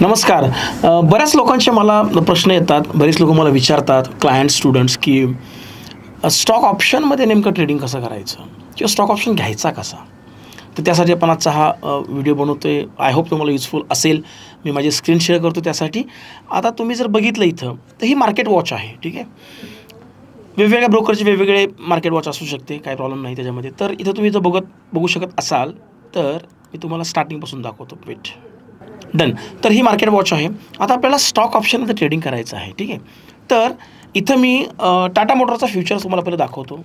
नमस्कार. बऱ्याच लोकांचे मला प्रश्न येतात बरेच लोक मला विचारतात क्लायंट स्टुडंट्स की स्टॉक ऑप्शनमध्ये नेमकं ट्रेडिंग कसं करायचं? किंवा स्टॉक ऑप्शन घ्यायचा कसा? तर त्यासाठी आपण आजचा हा व्हिडिओ बनवतो आहे आय होप तुम्हाला युजफुल असेल. मी माझी स्क्रीन शेअर करतो त्यासाठी. आता तुम्ही जर बघितलं इथं तर ही मार्केट वॉच आहे ठीक आहे? वेगवेगळ्या ब्रोकरचे वेगवेगळे मार्केट वॉच असू शकते काही प्रॉब्लेम नाही त्याच्यामध्ये. तर इथं तुम्ही जर बघत बघू शकत असाल तर मी तुम्हाला स्टार्टिंगपासून दाखवतो. वेट डन तर ही मार्केट वॉच आहे. आता आपल्याला स्टॉक ऑप्शनमध्ये ट्रेडिंग करायचं आहे. ठीक आहे? तर इथं मी टाटा मोटरचा फ्युचर्स तुम्हाला पहिले दाखवतो.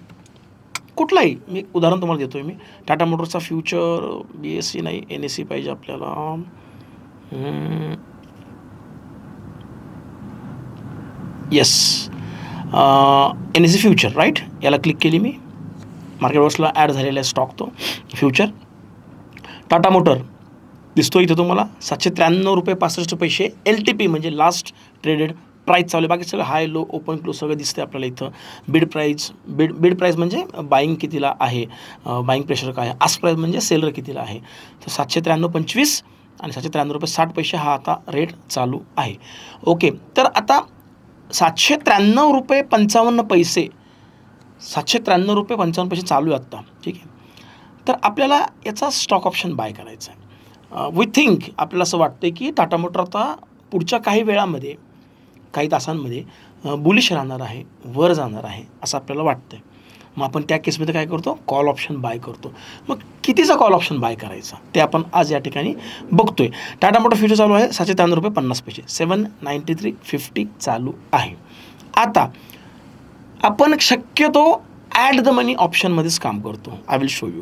कुठलाही मी उदाहरण तुम्हाला देतो आहे मी टाटा मोटरचा फ्युचर बी एस सी नाही एन एस सी पाहिजे आपल्याला. Yes N S C future right याला क्लिक केली मी. मार्केट वॉचला ॲड झालेला आहे स्टॉक तो. फ्युचर टाटा मोटर दिसतो इथं तुम्हाला. सातशे त्र्याण्णव रुपये पासष्ट पैसे एल टी पी म्हणजे लास्ट ट्रेडेड प्राईस चालू आहे. बाकी सगळं हाय लो ओपन क्लोज सगळं दिसते आपल्याला इथं. Bid price bid bid price म्हणजे बाईंग कितीला आहे? बाईंग प्रेशर काय आहे? आस प्राईज म्हणजे सेलर कितीला आहे? तर सातशे त्र्याण्णव पंचवीस आणि सातशे त्र्याण्णव रुपये साठ पैसे हा आता रेट चालू आहे. ओके तर आता सातशे त्र्याण्णव रुपये पंचावन्न पैसे. सातशे त्र्याण्णव रुपये पंचावन्न पैसे चालू आहे आत्ता ठीक आहे. तर आपल्याला याचा स्टॉक ऑप्शन बाय करायचा आहे वी थिंक आपल्याला असं वाटतं की टाटा मोटर आता पुढच्या काही वेळामध्ये काही तासांमध्ये बुलिश राहणार आहे वर जाणार आहे असं आपल्याला वाटतं आहे मग आपण त्या केसमध्ये काय करतो? कॉल ऑप्शन बाय करतो. मग कितीचा कॉल ऑप्शन बाय करायचा? ते आपण आज या ठिकाणी बघतोय. टाटा मोटर फ्युचर चालू आहे सातशे त्र्याण्णव रुपये पन्नास पैसे. सेवन नाईन्टी थ्री फिफ्टी चालू आहे. आता आपण शक्यतो ॲट द मनी ऑप्शनमध्येच काम करतो. आय विल शो यू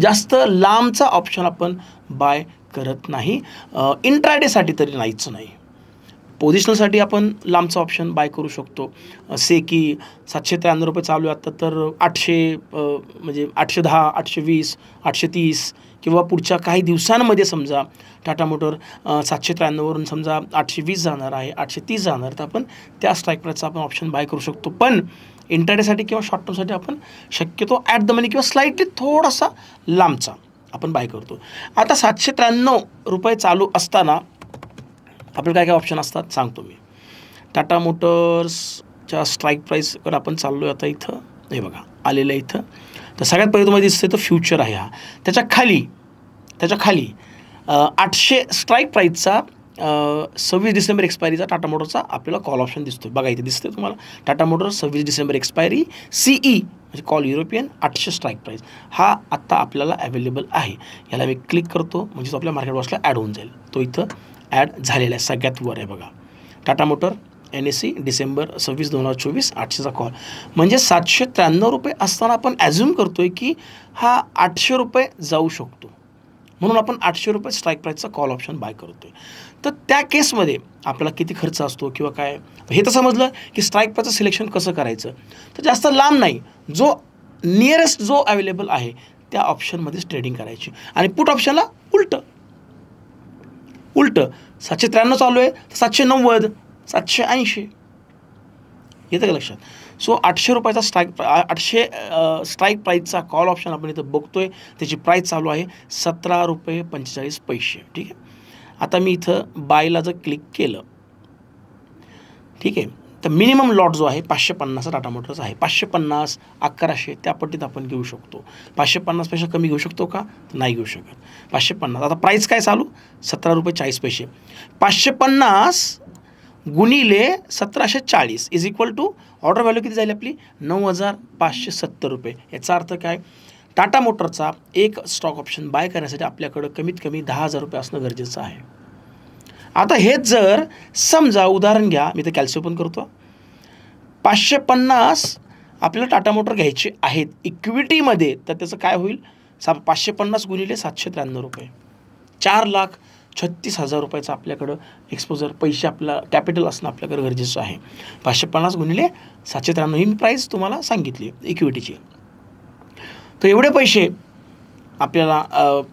जास्त लांबचा ऑप्शन आपण बाय करत नाही. इंट्राडेसाठी तरी नाहीच नाही. पोझिशनलसाठी आपण लांबचा ऑप्शन बाय करू शकतो. से की सातशे त्र्याण्णव रुपये चालू आहे आता तर आठशे म्हणजे आठशे दहा आठशे वीस आठशे तीस किंवा पुढच्या काही दिवसांमध्ये समजा टाटा मोटर सातशे त्र्याण्णववरून समजा आठशे वीस जाणार आहे आठशे तीस जाणार तर आपण त्या स्ट्राईक प्राईसचा आपण ऑप्शन बाय करू शकतो. पण इंटरडेसाठी किंवा शॉर्ट टर्मसाठी आपण शक्यतो ॲट द मनी किंवा स्लाईटली थोडासा लांबचा आपण बाय करतो. आता सातशे त्र्याण्णव रुपये चालू असताना आपल्याला काय काय ऑप्शन असतात सांगतो मी. टाटा मोटर्सच्या स्ट्राईक प्राईसकडे आपण चाललो आहे आता इथं. हे बघा आलेलं आहे इथं. तर सगळ्यात पहिले तुम्हाला दिसतं तर फ्युचर आहे हा. त्याच्याखाली त्याच्याखाली आठशे स्ट्राईक प्राईसचा सव्वीस डिसेंबर एक्सपायरीचा टाटा मोटरचा आपल्याला कॉल ऑप्शन दिसतो बघा इथे दिसतोय तुम्हाला. टाटा मोटर सव्वीस डिसेंबर एक्सपायरी सीई म्हणजे कॉल युरोपियन आठशे स्ट्राईक प्राईस हा आत्ता आपल्याला अवेलेबल आहे. याला मी क्लिक करतो म्हणजे तो आपल्या मार्केट वॉचला ॲड होऊन जाईल. तो इथं ॲड झालेला आहे सगळ्यात वर आहे बघा. Tata motor N S C December सव्वीस दोन हजार चोवीस आठशेचा कॉल. म्हणजे सातशे त्र्याण्णव रुपये असताना आपण ॲझ्युम करतो आहे की हा आठशे रुपये जाऊ शकतो. म्हणून आपण आठशे रुपये स्ट्राईक प्राईसचा कॉल ऑप्शन बाय करतो आहे तर त्या केसमध्ये आपल्याला किती खर्च असतो किंवा काय? हे तर समजलं की स्ट्राईक प्राईचं सिलेक्शन कसं करायचं? तर जास्त लांब नाही. जो नियरेस्ट जो अवेलेबल आहे त्या ऑप्शनमध्येच ट्रेडिंग करायची. आणि पुट ऑप्शनला उलटं. उलटं सातशे त्र्याण्णव चालू आहे तर सातशे नव्वद सातशे ऐंशी. येतं का लक्षात? सो आठशे रुपयाचा स्ट्राईक आठशे स्ट्राईक प्राईजचा कॉल ऑप्शन आपण इथं बघतो आहे त्याची प्राईस चालू आहे सतरा रुपये पंचेचाळीस पैसे. ठीक आहे? आता मी इथं बायला जर क्लिक केलं ठीक आहे? तर मिनिमम लॉट जो आहे पाचशे पन्नास टाटा मोटर्स आहे. पाचशे पन्नास अकराशे त्या पट्टीत आपण घेऊ शकतो. पाचशे पन्नासपेक्षा कमी घेऊ शकतो का? तर नाही घेऊ शकत. पाचशे पन्नास आता प्राईस काय चालू? सतरा रुपये चाळीस पैसे. पाचशे पन्नास गुणिले सतराशे चाळीस is equal to order value किती झाली आपली? नऊ हजार पाचशे सत्तर रुपये. याचा अर्थ काय? टाटा मोटरचा एक स्टॉक ऑप्शन बाय करण्यासाठी आपल्याकडं कमीत कमी दहा हजार रुपये असणं गरजेचं आहे. आता हेच जर समजा उदाहरण घ्या. मी तर कॅल्सिओ पण करतो. पाचशे पन्नास आपल्याला टाटा मोटर घ्यायचे आहेत. इक्विटीमध्ये तर त्याचं काय होईल? सा पाचशे पन्नास गुणिले सातशे त्र्याण्णव रुपये. चार लाख छत्तीस हजार रुपयाचं आपल्याकडं एक्सपोजर पैसे आपला कॅपिटल असणं आपल्याकडं गरजेचं आहे. पाचशे पन्नास गुणिले सातशे त्र्याण्णव ही मी प्राईस तुम्हाला सांगितली इक्विटीची तर एवढे पैसे आपल्याला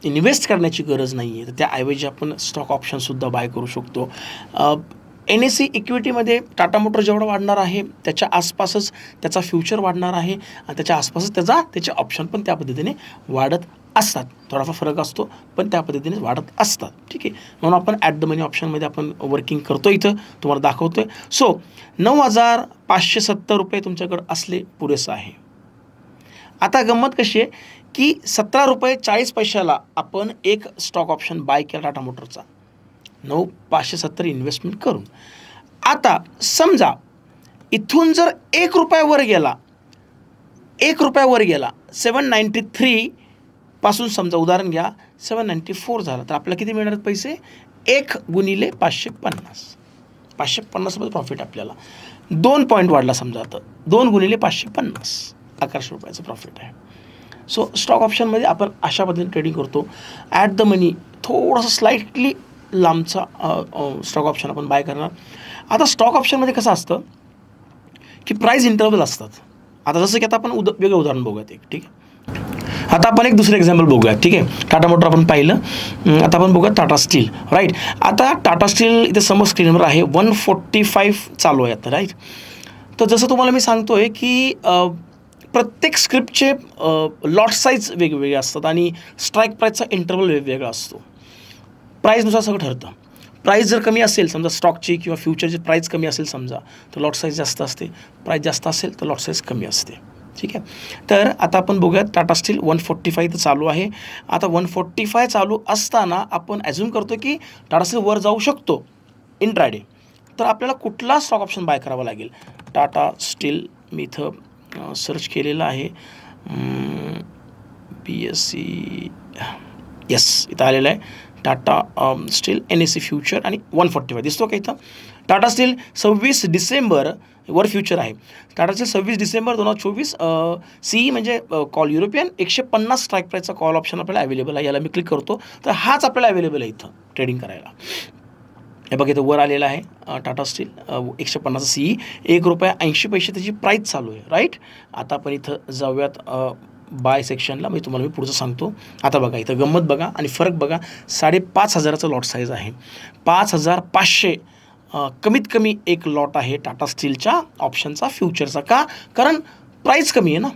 इन्व्हेस्ट करण्याची गरज नाही आहे तर त्याऐवजी आपण स्टॉक ऑप्शनसुद्धा बाय करू शकतो. एन एस सी इक्विटीमध्ये टाटा मोटर जेवढा वाढणार आहे त्याच्या आसपासच त्याचा फ्युचर वाढणार आहे आणि त्याच्या आसपासच त्याचा त्याचे ऑप्शन पण त्या पद्धतीने वाढत असतात. थोडाफार फरक असतो पण त्या पद्धतीने वाढत असतात. ठीक आहे? म्हणून आपण ॲट द मनी ऑप्शनमध्ये आपण वर्किंग करतो इथं. तुम्हाला दाखवतो आहे सो नऊ हजार पाचशे सत्तर रुपये तुमच्याकडं असले पुरेसं आहे. आता गंमत कशी आहे की सतरा रुपये चाळीस पैशाला आपण एक स्टॉक ऑप्शन बाय केला टाटा मोटरचा नऊ पाचशे सत्तर इन्व्हेस्टमेंट करून. आता समजा इथून जर एक रुपयावर गेला एक रुपयावर गेला सेवन नाईंटी थ्री पासून समजा उदाहरण घ्या सेवन नाईंटी फोर झाला तर आपल्याला किती मिळणार पैसे? एक गुणिले पाचशे पन्नास. पाचशे पन्नास रुपये प्रॉफिट आपल्याला. दोन पॉईंट वाढला समजा आता. दोन गुणिले पाचशे पन्नास. अकराशे रुपयाचं प्रॉफिट आहे. सो स्टॉक ऑप्शनमध्ये आपण अशा पद्धतीने ट्रेडिंग करतो. ॲट द मनी थोडंसं स्लाइटली लांबचा स्टॉक ऑप्शन आपण बाय करणार. आता स्टॉक ऑप्शनमध्ये कसं असतं की प्राईस इंटरवल असतात. आता जसं की आता आपण उद वेगळं उदाहरण बघूयात एक ठीक आहे. आता आपण एक दुसरं एक्झाम्पल बघूयात ठीक आहे. टाटा मोटर आपण पाहिलं. आता आपण बघूयात टाटा स्टील राईट आता टाटा स्टील इथे समोर स्क्रीनवर आहे. वन फोर्टी फाईव्ह चालू आहे आता राईट तर जसं तुम्हाला मी सांगतो आहे की प्रत्येक स्क्रिप्टचे लॉट साईज वेगवेगळे असतात आणि स्ट्राईक प्राईजचा इंटरवल वेगवेगळा असतो. प्राईजनुसार सगळं ठरतं. प्राईस जर कमी असेल समजा स्टॉकची किंवा फ्युचरची प्राईस कमी असेल समजा तर लॉट साईज जास्त असते. प्राईस जास्त असेल तर लॉट साईज कमी असते. ठीक आहे? तर आता आपण बघूयात Tata steel one forty five तर चालू आहे. आता वन फोर्टी फाय चालू असताना आपण ॲझ्युम करतो की टाटा स्टील वर जाऊ शकतो इंट्राडे तर आपल्याला कुठला स्टॉक ऑप्शन बाय करावा लागेल? टाटा स्टील मी इथं सर्च केलेलं आहे. बी एस सी येस इथं आलेलं आहे. Tata steel N S C future आणि वन फोर्टी फाय दिसतो का इथं? टाटा स्टील सव्वीस डिसेंबर वर फ्युचर आहे. टाटा स्टील सव्वीस डिसेंबर दोन हजार चोवीस सी म्हणजे कॉल युरोपियन एकशे पन्नास स्ट्राईक प्राईजचा कॉल ऑप्शन आपल्याला अवेलेबल आहे. याला मी क्लिक करतो. तर हाच आपल्याला अवेलेबल आहे इथं ट्रेडिंग करायला. हे बघा इथं वर आलेलं आहे टाटा स्टील एकशे पन्नास सी. एक रुपया ऐंशी पैसे त्याची प्राईस चालू आहे राईट आता आपण इथं जाऊयात बाय सेक्शनला मी तुम्हाला मी पुढचं सांगतो. आता बघा इथं गंमत बघा आणि फरक बघा. साडेपाच हजाराचं लॉट साईज आहे. पाच हजार पाचशे कमीत कमी एक लॉट आहे टाटा स्टीलच्या ऑप्शनचा फ्युचरचा का? कारण प्राईस कमी आहे ना.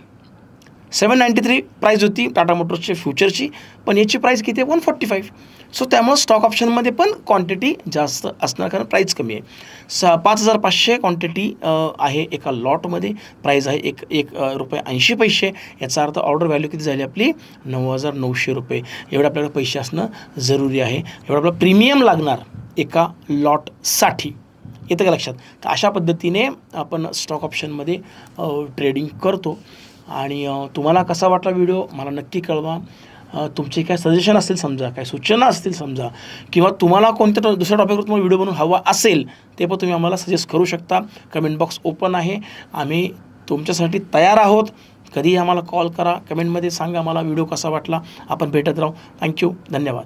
सेवन नाईंटी थ्री प्राईज होती टाटा मोटर्सची फ्युचरची पण याची प्राईस किती आहे? One forty five. सो त्यामुळं स्टॉक ऑप्शनमध्ये पण क्वांटिटी जास्त असणार कारण प्राईस कमी आहे. स पाच हजार पाचशे क्वांटिटी आहे एका लॉटमध्ये प्राईज आहे एक एक रुपये ऐंशी पैसे. याचा अर्थ ऑर्डर व्हॅल्यू किती झाली आपली? नऊ हजार नऊशे रुपये. एवढे आपल्याकडे पैसे असणं जरुरी आहे. एवढं आपलं प्रीमियम लागणार एका लॉटसाठी येतं का लक्षात? तर अशा पद्धतीने आपण स्टॉक ऑप्शनमध्ये ट्रेडिंग करतो. आणि तुम्हाला कसा वाटला व्हिडिओ? मला नक्की कळवा. तुमचे काय सजेशन असतील समजा काय सूचना असतील समजा किंवा तुम्हाला कोणत्या टॉ- दुसऱ्या टॉपिकवर तुम्हाला व्हिडिओ बनवून हवा असेल ते पण तुम्ही आम्हाला सजेस्ट करू शकता. कमेंट बॉक्स ओपन आहे. आम्ही तुमच्यासाठी तयार आहोत. कधीही आम्हाला कॉल करा. कमेंटमध्ये सांगा आम्हाला व्हिडिओ कसा वाटला. आपण भेटत राहू. थँक्यू धन्यवाद.